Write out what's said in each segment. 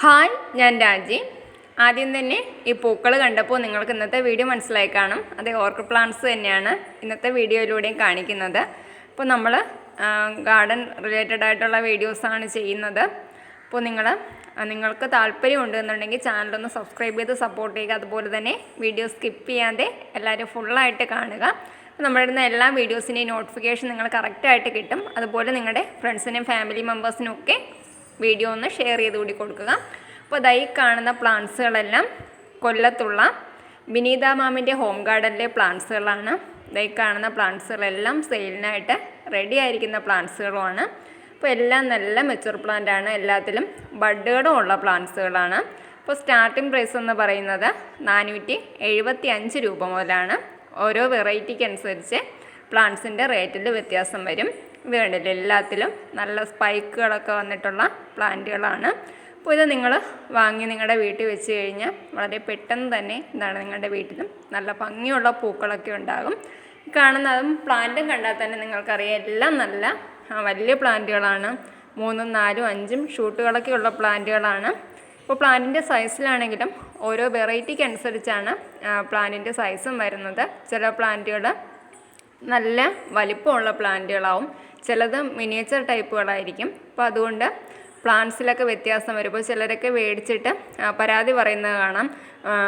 Hi ഞാൻ രാജി. ആദ്യം തന്നെ ഈ പൂക്കൾ കണ്ടപ്പോൾ നിങ്ങൾക്ക് ഇന്നത്തെ വീഡിയോ മനസ്സിലായി കാണും. അത് ഓർക്കിഡ് പ്ലാന്റ്സ് തന്നെയാണ് ഇന്നത്തെ വീഡിയോയിലൂടെയും കാണിക്കുന്നത്. അപ്പോൾ നമ്മൾ ഗാർഡൻ റിലേറ്റഡ് ആയിട്ടുള്ള വീഡിയോസാണ് ചെയ്യുന്നത്. അപ്പോൾ നിങ്ങൾ നിങ്ങൾക്ക് താല്പര്യമുണ്ട് എന്നുണ്ടെങ്കിൽ ചാനലൊന്ന് സബ്സ്ക്രൈബ് ചെയ്ത് സപ്പോർട്ട് ചെയ്യുക. അതുപോലെ തന്നെ വീഡിയോ സ്കിപ്പ് ചെയ്യാതെ എല്ലാവരും ഫുള്ളായിട്ട് കാണുക. നമ്മുടെ ഇടുന്ന എല്ലാ വീഡിയോസിന്റെയും നോട്ടിഫിക്കേഷൻ നിങ്ങൾ കറക്റ്റായിട്ട് കിട്ടും. അതുപോലെ നിങ്ങളുടെ ഫ്രണ്ട്സിനും ഫാമിലി മെമ്പേഴ്സിനും ഒക്കെ വീഡിയോ ഒന്ന് ഷെയർ ചെയ്ത് കൂടി കൊടുക്കുക. അപ്പോൾ ദൈ കാണുന്ന പ്ലാന്റ്സുകളെല്ലാം കൊല്ലത്തുള്ള വിനീത മാമിന്റെ ഹോം ഗാർഡനിലെ പ്ലാന്റ്സുകളാണ് ദൈ കാണുന്ന പ്ലാന്റ്സുകളെല്ലാം സെയിലിനായിട്ട് റെഡി ആയിരിക്കുന്ന പ്ലാന്റ്സുകളുമാണ് അപ്പോൾ എല്ലാം നല്ല മെച്ചൂർ പ്ലാന്റ് ആണ്. എല്ലാത്തിലും ബഡുകളും ഉള്ള പ്ലാന്റ്സുകളാണ് അപ്പോൾ സ്റ്റാർട്ടിംഗ് പ്രൈസ് എന്ന് പറയുന്നത് നാനൂറ്റി എഴുപത്തി അഞ്ച് രൂപ മുതലാണ്. ഓരോ വെറൈറ്റിക്ക് അനുസരിച്ച് പ്ലാന്റ്സിന്റെ റേറ്റിൽ വ്യത്യാസം വരും. ഇത് കണ്ടില്ലേ എല്ലാത്തിലും നല്ല സ്പൈക്കുകളൊക്കെ വന്നിട്ടുള്ള പ്ലാന്റുകളാണ്. അപ്പോൾ ഇത് നിങ്ങൾ വാങ്ങി നിങ്ങളുടെ വീട്ടിൽ വെച്ച് കഴിഞ്ഞാൽ വളരെ പെട്ടെന്ന് തന്നെ എന്താണ് നിങ്ങളുടെ വീട്ടിലും നല്ല ഭംഗിയുള്ള പൂക്കളൊക്കെ ഉണ്ടാകും. കാണുന്നതും പ്ലാന്റും കണ്ടാൽ തന്നെ നിങ്ങൾക്കറിയാം എല്ലാം നല്ല വലിയ പ്ലാന്റുകളാണ്. മൂന്നും നാലും അഞ്ചും ഷൂട്ടുകളൊക്കെ ഉള്ള പ്ലാന്റുകളാണ്. ഇപ്പോൾ പ്ലാന്റിന്റെ സൈസിലാണെങ്കിലും ഓരോ വെറൈറ്റിക്ക് അനുസരിച്ചാണ് പ്ലാന്റിന്റെ സൈസും വരുന്നത്. ചില പ്ലാന്റുകൾ നല്ല വലിപ്പമുള്ള പ്ലാന്റുകളാവും. ചിലത് മിനിയേച്ചർ ടൈപ്പുകളായിരിക്കും അപ്പോൾ അതുകൊണ്ട് പ്ലാന്റ്സിലൊക്കെ വ്യത്യാസം വരും. ഇപ്പോൾ ചിലരൊക്കെ മേടിച്ചിട്ട് പരാതി പറയുന്നത് കാണാം.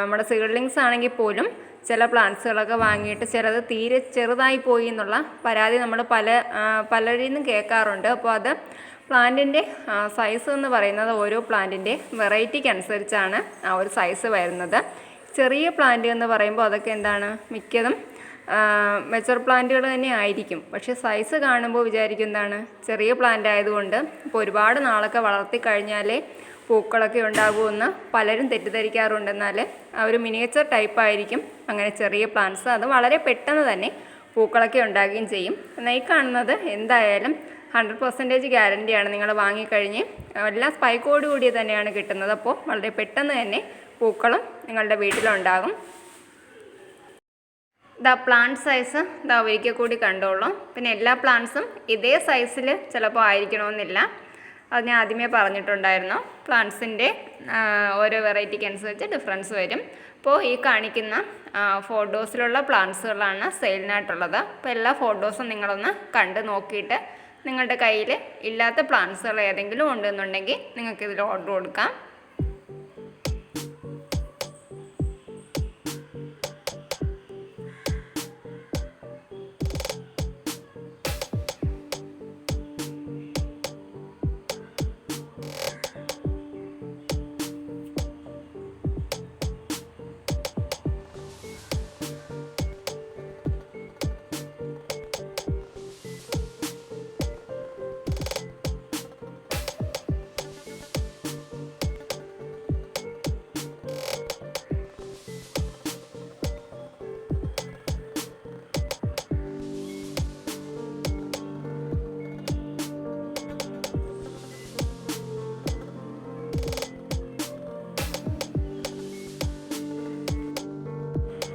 നമ്മുടെ സീഡ്ലിങ്സ് ആണെങ്കിൽ പോലും ചില പ്ലാന്റ്സുകളൊക്കെ വാങ്ങിയിട്ട് ചിലത് തീരെ ചെറുതായി പോയി എന്നുള്ള പരാതി നമ്മൾ പല പലരിൽ നിന്നും കേൾക്കാറുണ്ട്. അപ്പോൾ അത് പ്ലാന്റിന്റെ സൈസ് എന്ന് പറയുന്നത് ഓരോ പ്ലാന്റിന്റെ വെറൈറ്റിക്ക് അനുസരിച്ചാണ് ആ ഒരു സൈസ് വരുന്നത്. ചെറിയ പ്ലാന്റ് എന്ന് പറയുമ്പോൾ അതൊക്കെ എന്താണ്? മിക്കതും മെച്ചർ പ്ലാന്റുകൾ തന്നെ ആയിരിക്കും. പക്ഷേ സൈസ് കാണുമ്പോൾ വിചാരിക്കും എന്താണ് ചെറിയ പ്ലാന്റ് ആയതുകൊണ്ട് ഇപ്പോൾ ഒരുപാട് നാളൊക്കെ വളർത്തി കഴിഞ്ഞാലേ പൂക്കളൊക്കെ ഉണ്ടാകുമെന്ന് പലരും തെറ്റിദ്ധരിക്കാറുണ്ടെന്നാൽ ആ ഒരു മിനിയേച്ചർ ടൈപ്പ് ആയിരിക്കും അങ്ങനെ ചെറിയ പ്ലാന്റ്സ് അത് വളരെ പെട്ടെന്ന് തന്നെ പൂക്കളൊക്കെ ഉണ്ടാകുകയും ചെയ്യും. എന്നാൽ ഈ കാണുന്നത് എന്തായാലും ഹൺഡ്രഡ് പെർസെന്റേജ് ഗ്യാരന്റിയാണ് നിങ്ങൾ വാങ്ങിക്കഴിഞ്ഞ് എല്ലാം സ്പൈക്കോട് കൂടി തന്നെയാണ് കിട്ടുന്നത്. അപ്പോൾ വളരെ പെട്ടെന്ന് തന്നെ പൂക്കളും നിങ്ങളുടെ വീട്ടിലുണ്ടാകും. ദാ പ്ലാന്റ് സൈസ് ദാ ഒരിക്കൽ കൂടി കണ്ടോളൂ. പിന്നെ എല്ലാ പ്ലാന്റ്സും ഇതേ സൈസിൽ ചിലപ്പോൾ ആയിരിക്കണമെന്നില്ല അത് ഞാൻ ആദ്യമേ പറഞ്ഞിട്ടുണ്ടായിരുന്നു. പ്ലാന്റ്സിന്റെ ഓരോ വെറൈറ്റിക്ക് അനുസരിച്ച് ഡിഫറൻസ് വരും. അപ്പോൾ ഈ കാണിക്കുന്ന ഫോട്ടോസിലുള്ള പ്ലാന്റ്സുകളാണ് സെയിലിനായിട്ടുള്ളത് അപ്പോൾ എല്ലാ ഫോട്ടോസും നിങ്ങളൊന്ന് കണ്ട് നോക്കിയിട്ട് നിങ്ങളുടെ കയ്യിൽ ഇല്ലാത്ത പ്ലാന്റ്സുകൾ ഏതെങ്കിലും ഉണ്ടെന്നുണ്ടെങ്കിൽ നിങ്ങൾക്ക് ഇതിൽ ഓർഡർ കൊടുക്കാം.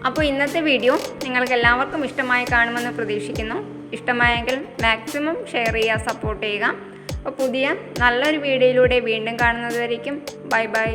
അപ്പോൾ ഇന്നത്തെ വീഡിയോ നിങ്ങൾക്ക് എല്ലാവർക്കും ഇഷ്ടമായി കാണുമെന്ന് പ്രതീക്ഷിക്കുന്നു. ഇഷ്ടമായെങ്കിൽ മാക്സിമം ഷെയർ ചെയ്യുക സപ്പോർട്ട് ചെയ്യുക. അപ്പോൾ പുതിയ നല്ലൊരു വീഡിയോയിലൂടെ വീണ്ടും കാണുന്നതുവരേക്കും. Bye bye